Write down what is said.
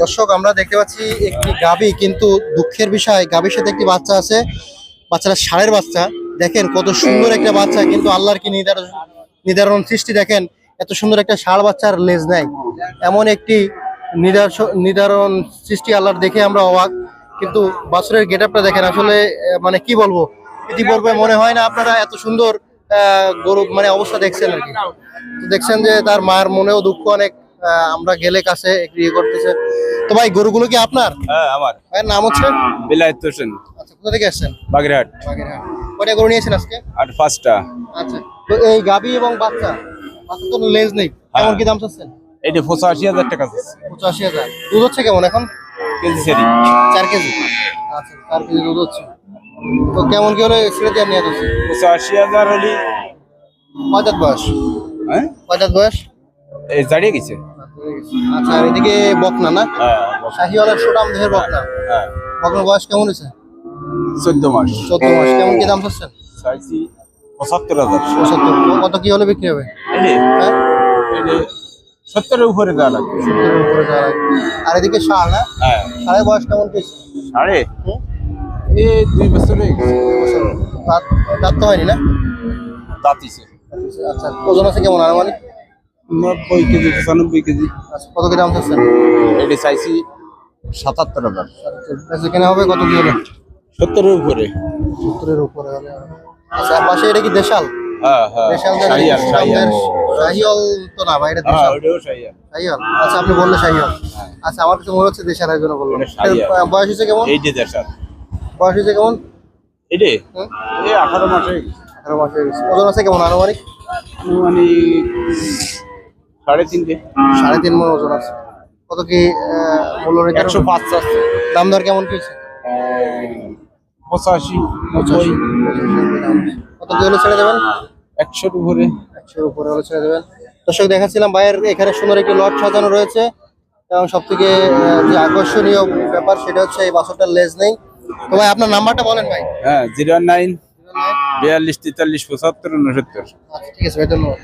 দর্শক, আমরা দেখতে পাচ্ছি একটি গাবি কিন্তু দুঃখের বিষয় গাবির সাথে একটি বাচ্চা আছে, বাচ্চাটা ষাঁড়ের বাচ্চা। দেখেন কত সুন্দর একটা বাচ্চা, কিন্তু আল্লাহর কি নিদারুণ সৃষ্টি দেখেন, এত সুন্দর একটা ষাঁড় বাচ্চার লেজ নেয় এমন একটি নিদার্শ নিদারুণ সৃষ্টি আল্লাহর দেখে আমরা অবাক। কিন্তু বাছুরের গেট আপটা দেখেন, আসলে মানে কি বলব? ইতিপূর্বে মনে হয় না আপনারা এত সুন্দর গরু মানে অবস্থা দেখছেন আর কি। দেখছেন যে তার মায়ের মনেও দুঃখ অনেক। আমরা গেলে কাছে ইয়ে করতেছে। তো ভাই গরুগুলো কি আপনার? হ্যাঁ আমার। ভাইয়ের নাম হচ্ছে? বিলায়ত হোসেন। আচ্ছা কোথা থেকে আসছেন? বাগেরহাট। বাগেরহাট। কয়টা গরু নিয়েছেন আজকে? আর পাঁচটা। আচ্ছা তো এই গাবি এবং বাচ্চা বাচ্চা তো লেজ নেই। কেমন কি দাম চাচ্ছেন? এটি পঁচাশি হাজার টাকা আছে। পঁচাশি হাজার। দুধ হচ্ছে কেমন এখন? কেজি সেরি। চার কেজি। আচ্ছা চার কেজি দুধ হচ্ছে। তো কেমন কি হলে ছেড়ে দিয়ে নিয়ে যাচ্ছে পঁচাশি হাজার হলি। কয় বয়স? হ্যাঁ? কয় বয়স? এই দাঁড়িয়ে গেছে। আচ্ছা আর এদিকে বকনা না? হ্যাঁ শাহিওয়ালের সুটাম দেহের বকনা। হ্যাঁ। বকনার বয়স কেমন হয়েছে? চোদ্দ মাস। চোদ্দ মাস। কেমন কি দাম চাচ্ছেন? চাইছি পঁচাত্তর হাজার। পঁচাত্তর। কত কি হলে বিক্রি হবে? হ্যাঁ? সত্তরের উপরে দেওয়া লাগবে। সত্তরের উপরে লাগবে। আর এদিকে না? হ্যাঁ। ষাঁড়ের বয়স কেমন কি সাড়ে? এই দুই বছর হয়ে দাঁত দাঁত তো হয়নি না? দাঁতিছে আচ্ছা ওজন আছে কেমন? আনুমানিক? নব্বই কেজি পঁচানব্বই কেজি। আচ্ছা কত কি দাম চাচ্ছেন? এটি চাইছি সাতাত্তর হাজার আচ্ছা কেনা হবে কত কি হলে সত্তরের উপরে। সত্তরের উপরে হলে আচ্ছা পাশে এটা কি দেশাল? হ্যাঁ হ্যাঁ। দেশাল শাহিয়াল তো না ভাই এটা হ্যাঁ দেশাল। শাহিয়াল। শাহিয়াল? আচ্ছা আপনি বললে শাহিয়াল। আচ্ছা আমার কাছে মনে হচ্ছে দেশাল এর জন্য। এর বয়স হয়েছে কেমন? এই যে দেশাল। বয়স হয়েছে কেমন? এটি? এই আঠারো মাসে আঠারো মাস ওজন আছে কেমন আনুমানিক? মানে সাড়ে তিনটে সাড়ে তিন মন ওজন আছে। কত কি মূল্য একশো পাঁচ আছে। দাম দর কেমন কি পঁচাশি পঁচাশি কত কি হলে ছেড়ে দেবেন? একশোর উপরে। একশোর উপরে হলে ছেড়ে দেবেন। দর্শক দেখাচ্ছিলাম ভাইয়ের এখানে সুন্দর একটি লট সাজানো রয়েছে। এবং সব থেকে যে আকর্ষণীয় ব্যাপার সেটা হচ্ছে এই বাছরটার লেজ নেই। তো ভাই আপনার নাম্বারটা বলেন ভাই। হ্যাঁ জিরো নাইন বিয়াল্লিশ তেতাল্লিশ পঁচাত্তর উনসত্তর। আচ্ছা ঠিক আছে ভাই ধন্যবাদ।